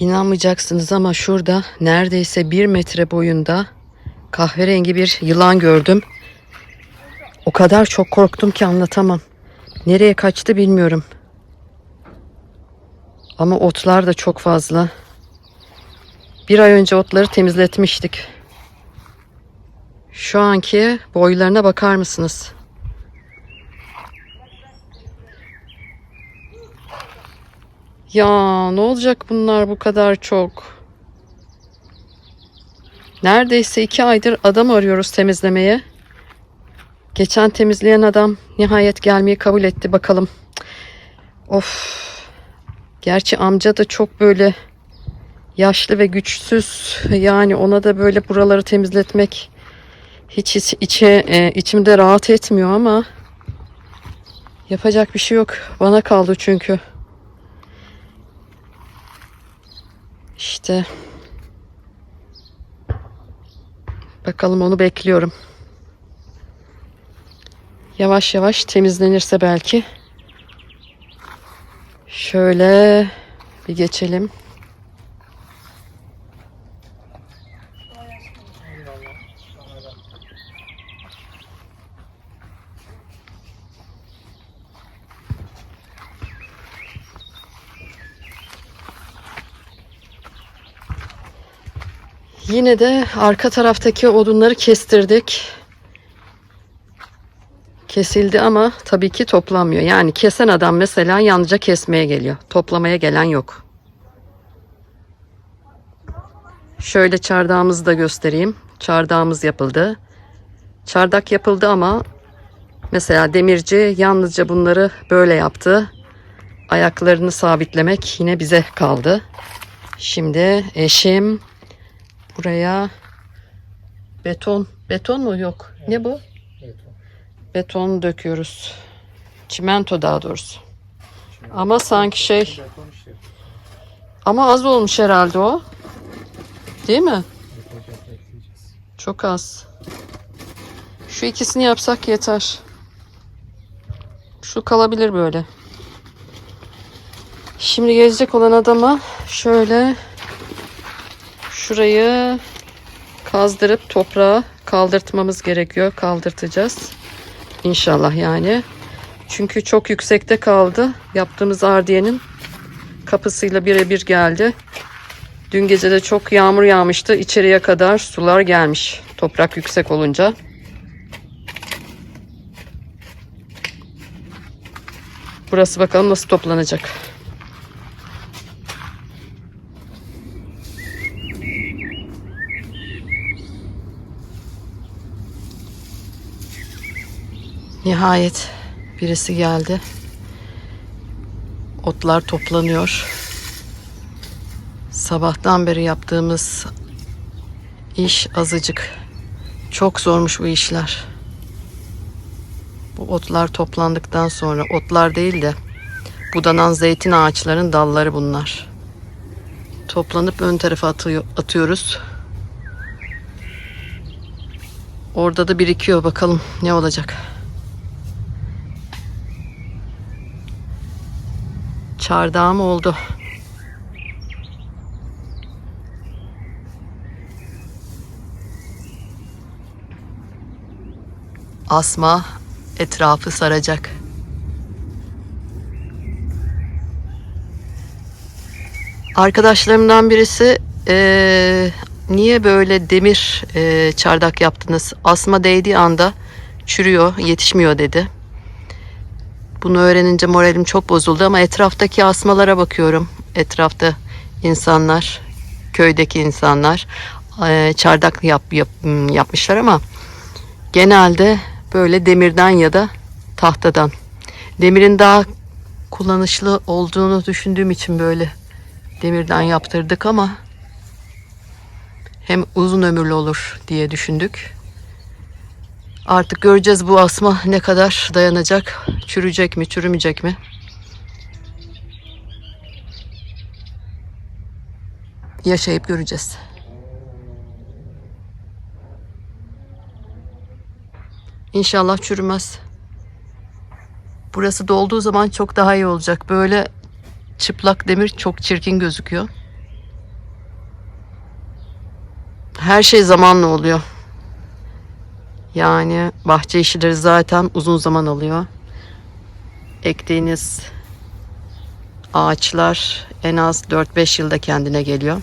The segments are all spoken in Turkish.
İnanmayacaksınız ama şurada neredeyse bir metre boyunda kahverengi bir yılan gördüm. O kadar çok korktum ki anlatamam. Nereye kaçtı bilmiyorum. Ama otlar da çok fazla. Bir ay önce otları temizletmiştik. Şu anki boylarına bakar mısınız? Ya ne olacak bunlar bu kadar çok? Neredeyse iki aydır adam arıyoruz temizlemeye. Geçen temizleyen adam nihayet gelmeyi kabul etti bakalım. Of. Gerçi amca da çok böyle yaşlı ve güçsüz. Yani ona da böyle buraları temizletmek hiç iç- içe e, içimde rahat etmiyor ama yapacak bir şey yok. Bana kaldı çünkü. İşte bakalım onu bekliyorum. Yavaş yavaş temizlenirse belki. Şöyle bir geçelim. Yine de arka taraftaki odunları kestirdik. Kesildi ama tabii ki toplanmıyor. Yani kesen adam mesela yalnızca kesmeye geliyor. Toplamaya gelen yok. Şöyle çardağımızı da göstereyim. Çardağımız yapıldı. Çardak yapıldı ama mesela demirci yalnızca bunları böyle yaptı. Ayaklarını sabitlemek yine bize kaldı. Şimdi eşim buraya beton beton mu yok? Ne bu? Beton döküyoruz. Çimento daha doğrusu. Ama sanki şey ama az olmuş herhalde o. Değil mi? Çok az. Şu ikisini yapsak yeter. Şu kalabilir böyle. Şimdi gelecek olan adama şöyle şurayı kazdırıp toprağa kaldırtmamız gerekiyor. Kaldırtacağız. İnşallah yani. Çünkü çok yüksekte kaldı. Yaptığımız ardiyenin kapısıyla birebir geldi. Dün gece de çok yağmur yağmıştı. İçeriye kadar sular gelmiş. Toprak yüksek olunca. Burası bakalım nasıl toplanacak. Nihayet birisi geldi. Otlar toplanıyor. Sabahtan beri yaptığımız iş azıcık. Çok zormuş bu işler. Bu otlar toplandıktan sonra otlar değil de budanan zeytin ağaçların dalları bunlar. Toplanıp ön tarafa atıyor, atıyoruz. Orada da birikiyor bakalım ne olacak. Çardağım oldu. Asma etrafı saracak. Arkadaşlarımdan birisi eee, niye böyle demir eee, çardak yaptınız? Asma değdiği anda çürüyor, yetişmiyor dedi. Bunu öğrenince moralim çok bozuldu ama etraftaki asmalara bakıyorum. Etrafta insanlar, köydeki insanlar eee, çardak yap, yap- yapmışlar ama genelde böyle demirden ya da tahtadan. Demirin daha kullanışlı olduğunu düşündüğüm için böyle demirden yaptırdık ama hem uzun ömürlü olur diye düşündük. Artık göreceğiz bu asma ne kadar dayanacak, çürüyecek mi, çürümeyecek mi? Yaşayıp göreceğiz. İnşallah çürümez. Burası dolduğu zaman çok daha iyi olacak. Böyle çıplak demir çok çirkin gözüküyor. Her şey zamanla oluyor. Yani bahçe işleri zaten uzun zaman alıyor. Ektiğiniz ağaçlar en az 4-5 yılda kendine geliyor.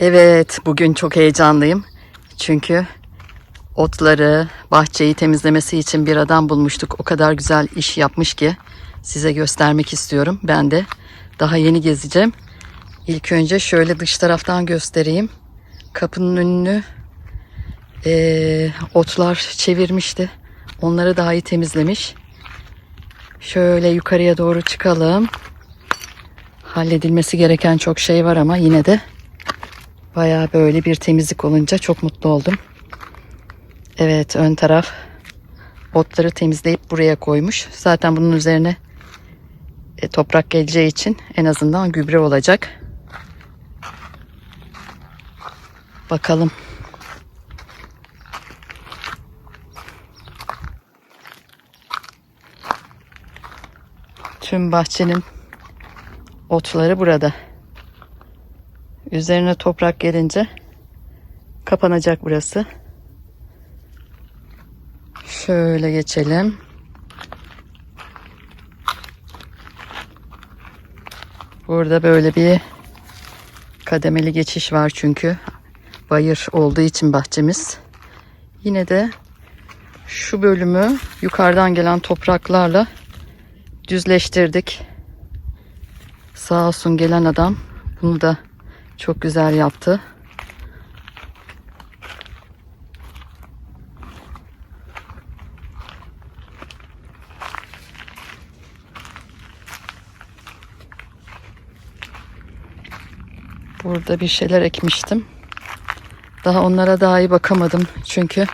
Evet, bugün çok heyecanlıyım. Çünkü otları, bahçeyi temizlemesi için bir adam bulmuştuk. O kadar güzel iş yapmış ki size göstermek istiyorum. Ben de daha yeni gezeceğim. İlk önce şöyle dış taraftan göstereyim. Kapının önünü eee, otlar çevirmişti. Onları daha iyi temizlemiş. Şöyle yukarıya doğru çıkalım. Halledilmesi gereken çok şey var ama yine de Bayağı böyle bir temizlik olunca çok mutlu oldum. Evet ön taraf otları temizleyip buraya koymuş. Zaten bunun üzerine e, toprak geleceği için en azından gübre olacak. Bakalım. Tüm bahçenin otları burada. Üzerine toprak gelince kapanacak burası. Şöyle geçelim. Burada böyle bir kademeli geçiş var çünkü bayır olduğu için bahçemiz. Yine de şu bölümü yukarıdan gelen topraklarla düzleştirdik. Sağ olsun gelen adam bunu da çok güzel yaptı. Burada bir şeyler ekmiştim. Daha onlara daha iyi bakamadım. Çünkü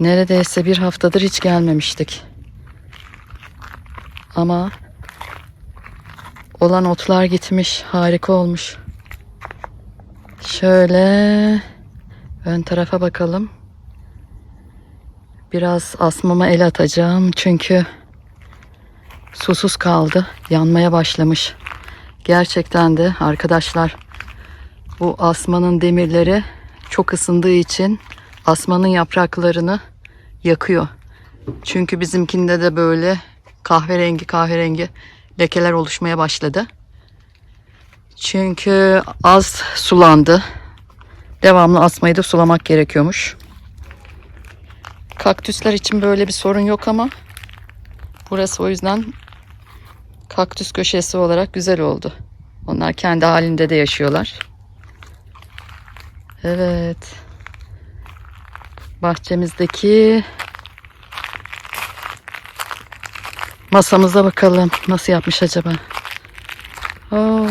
neredeyse bir haftadır hiç gelmemiştik. Ama olan otlar gitmiş. Harika olmuş. Şöyle ön tarafa bakalım. Biraz asmama el atacağım çünkü susuz kaldı. Yanmaya başlamış. Gerçekten de arkadaşlar bu asmanın demirleri çok ısındığı için asmanın yapraklarını yakıyor. Çünkü bizimkinde de böyle kahverengi kahverengi lekeler oluşmaya başladı. Çünkü az sulandı. Devamlı asmayı da sulamak gerekiyormuş. Kaktüsler için böyle bir sorun yok ama burası o yüzden kaktüs köşesi olarak güzel oldu. Onlar kendi halinde de yaşıyorlar. Evet. Bahçemizdeki masamıza bakalım. Nasıl yapmış acaba?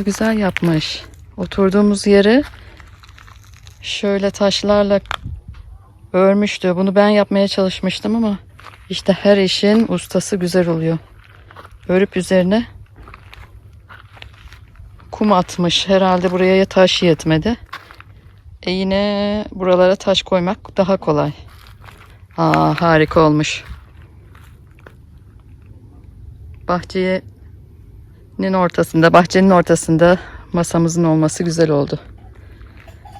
Güzel yapmış. Oturduğumuz yeri şöyle taşlarla örmüştü. Bunu ben yapmaya çalışmıştım ama işte her işin ustası güzel oluyor. Örüp üzerine kum atmış. Herhalde buraya taş yetmedi. E yine buralara taş koymak daha kolay. Aa, harika olmuş. Bahçenin ortasında, bahçenin ortasında masamızın olması güzel oldu.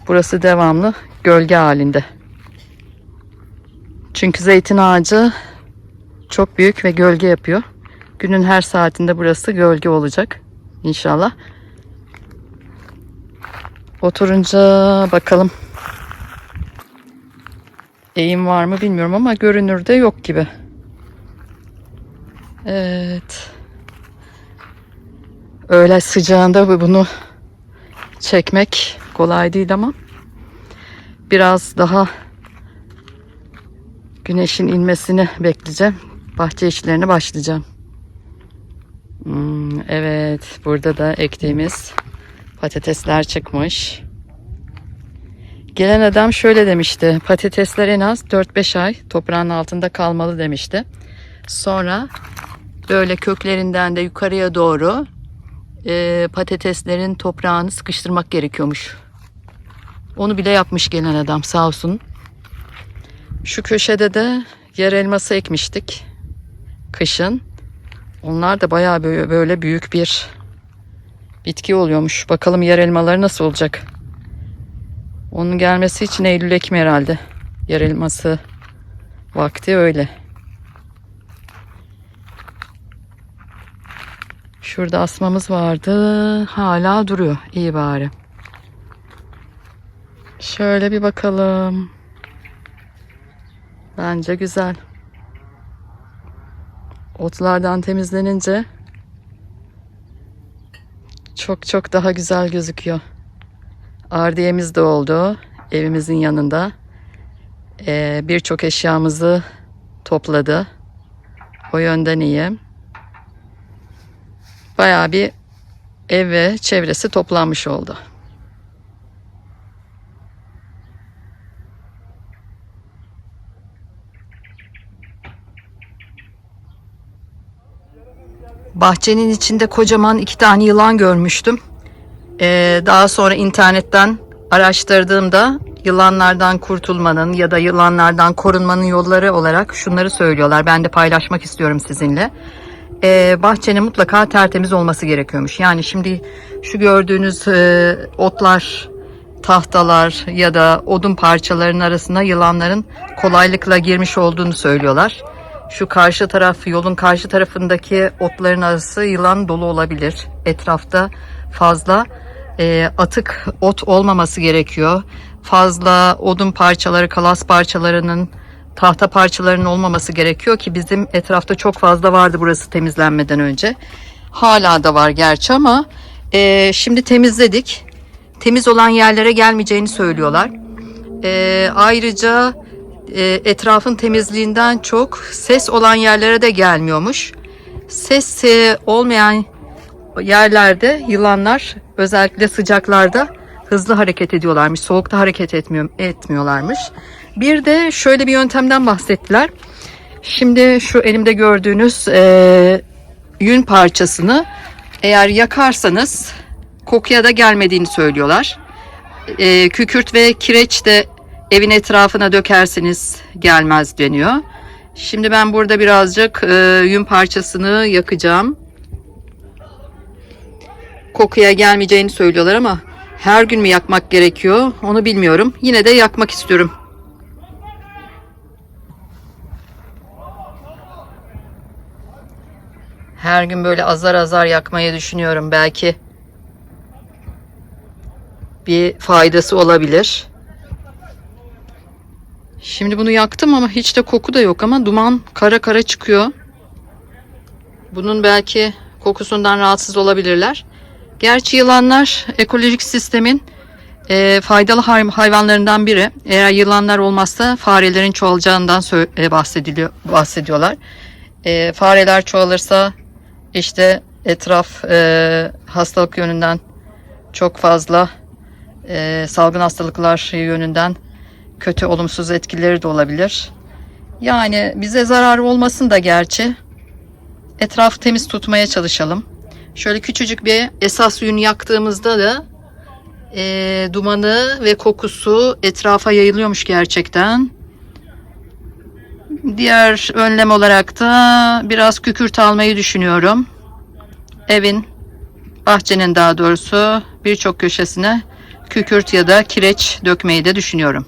Burası devamlı gölge halinde. Çünkü zeytin ağacı çok büyük ve gölge yapıyor. Günün her saatinde burası gölge olacak inşallah. Oturunca bakalım eğim var mı bilmiyorum ama görünürde yok gibi. Evet. Öğle sıcağında bu- bunu çekmek kolay değil ama biraz daha güneşin inmesini bekleyeceğim. Bahçe işlerine başlayacağım. Hmm, evet, burada da ektiğimiz patatesler çıkmış. Gelen adam şöyle demişti. Patatesler en az 4-5 ay toprağın altında kalmalı demişti. Sonra böyle köklerinden de yukarıya doğru e, patateslerin toprağını sıkıştırmak gerekiyormuş. Onu bile yapmış gelen adam sağ olsun. Şu köşede de yer elması ekmiştik. Kışın. Onlar da bayağı böyle, büyük bir bitki oluyormuş. Bakalım yer elmaları nasıl olacak. Onun gelmesi için Eylül Ekim herhalde. Yer elması vakti öyle. Şurada asmamız vardı. Hala duruyor. İyi bari. Şöyle bir bakalım. Bence güzel. Otlardan temizlenince çok çok daha güzel gözüküyor. Ardiyemiz de oldu. Evimizin yanında. Ee, Birçok eşyamızı topladı. O yönden iyi. Bayağı bir ev ve çevresi toplanmış oldu. Bahçenin içinde kocaman iki tane yılan görmüştüm. Ee, daha sonra internetten araştırdığımda yılanlardan kurtulmanın ya da yılanlardan korunmanın yolları olarak şunları söylüyorlar. Ben de paylaşmak istiyorum sizinle. Ee, bahçenin mutlaka tertemiz olması gerekiyormuş. Yani şimdi şu gördüğünüz e, otlar, tahtalar ya da odun parçalarının arasına yılanların kolaylıkla girmiş olduğunu söylüyorlar. Şu karşı taraf yolun karşı tarafındaki otların arası yılan dolu olabilir. Etrafta fazla e, atık ot olmaması gerekiyor. Fazla odun parçaları, kalas parçalarının, tahta parçalarının olmaması gerekiyor ki bizim etrafta çok fazla vardı burası temizlenmeden önce. Hala da var gerçi ama e, şimdi temizledik. Temiz olan yerlere gelmeyeceğini söylüyorlar. E, ayrıca e, etrafın temizliğinden çok ses olan yerlere de gelmiyormuş. Ses e, olmayan yerlerde yılanlar özellikle sıcaklarda hızlı hareket ediyorlarmış. Soğukta hareket etmiyor, etmiyorlarmış. Bir de şöyle bir yöntemden bahsettiler. Şimdi şu elimde gördüğünüz e, yün parçasını eğer yakarsanız kokuya da gelmediğini söylüyorlar. E, kükürt ve kireç de evin etrafına dökerseniz gelmez deniyor. Şimdi ben burada birazcık e, yün parçasını yakacağım. Kokuya gelmeyeceğini söylüyorlar ama her gün mü yakmak gerekiyor onu bilmiyorum. Yine de yakmak istiyorum. Her gün böyle azar azar yakmayı düşünüyorum. Belki bir faydası olabilir. Şimdi bunu yaktım ama hiç de koku da yok ama duman kara kara çıkıyor. Bunun belki kokusundan rahatsız olabilirler. Gerçi yılanlar ekolojik sistemin e, faydalı hay- hayvanlarından biri. Eğer yılanlar olmazsa farelerin çoğalacağından e, bahsediliyor bahsediyorlar. E, fareler çoğalırsa işte etraf e, hastalık yönünden çok fazla e, salgın hastalıklar yönünden kötü olumsuz etkileri de olabilir. Yani bize zarar olmasın da gerçi etrafı temiz tutmaya çalışalım. Şöyle küçücük bir esas yün yaktığımızda da e, dumanı ve kokusu etrafa yayılıyormuş gerçekten. Diğer önlem olarak da biraz kükürt almayı düşünüyorum. Evin, bahçenin daha doğrusu birçok köşesine kükürt ya da kireç dökmeyi de düşünüyorum.